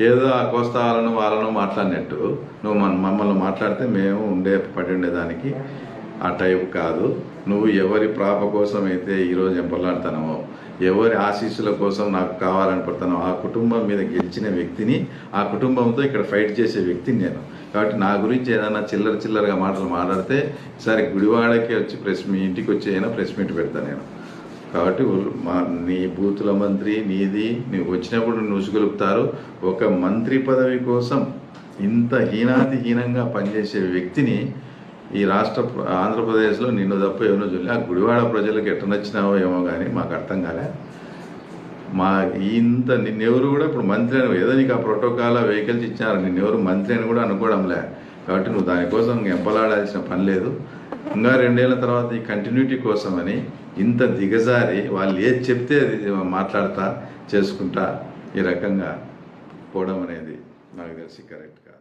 ఏదో ఆ కోస్తాలను వాళ్ళను మాట్లాడినట్టు. నువ్వు మన మమ్మల్ని మాట్లాడితే మేము ఉండే పడి ఉండేదానికి ఆ టైప్ కాదు. నువ్వు ఎవరి ప్రాప కోసం అయితే ఈరోజు ఎంపలాడుతున్నావో ఎవరి ఆశీస్సుల కోసం నాకు కావాలని పడుతున్నావు ఆ కుటుంబం మీద గెలిచిన వ్యక్తిని ఆ కుటుంబంతో ఇక్కడ ఫైట్ చేసే వ్యక్తిని నేను. కాబట్టి నా గురించి ఏదైనా చిల్లర చిల్లరగా మాటలు మాట్లాడితే సరే గుడివాడకి వచ్చి ప్రెస్ మీ ఇంటికి వచ్చి అయినా ప్రెస్ మీట్ పెడతాను నేను. కాబట్టి మా నీ బూతుల మంత్రి నీది నువ్వు వచ్చినప్పుడు నుసుగలుపుతారు ఒక మంత్రి పదవి కోసం ఇంత హీనాతిహీనంగా పనిచేసే వ్యక్తిని ఈ రాష్ట్ర ఆంధ్రప్రదేశ్లో నిన్ను తప్ప ఏమో చూడలే. ఆ గుడివాడ ప్రజలకు ఎట్ట నచ్చినావో ఏమో కానీ మాకు అర్థం కాలే. మా ఇంత నిన్నెవరు కూడా ఇప్పుడు మంత్రి అని ఏదో నీకు ఆ ప్రోటోకాల్ వెహికల్స్ ఇచ్చినారు. నిన్నెవరు మంత్రి అని కూడా అనుకోవడంలే. కాబట్టి నువ్వు దానికోసం ఎంపలాడాల్సిన పని లేదు. ఇంకా రెండేళ్ళ తర్వాత ఈ కంటిన్యూటీ కోసమని ఇంత దిగజారి వాళ్ళు ఏది చెప్తే అది మాట్లాడతా చేసుకుంటా ఈ రకంగా పోవడం అనేది నాకు తెలిసి కరెక్ట్ కాదు.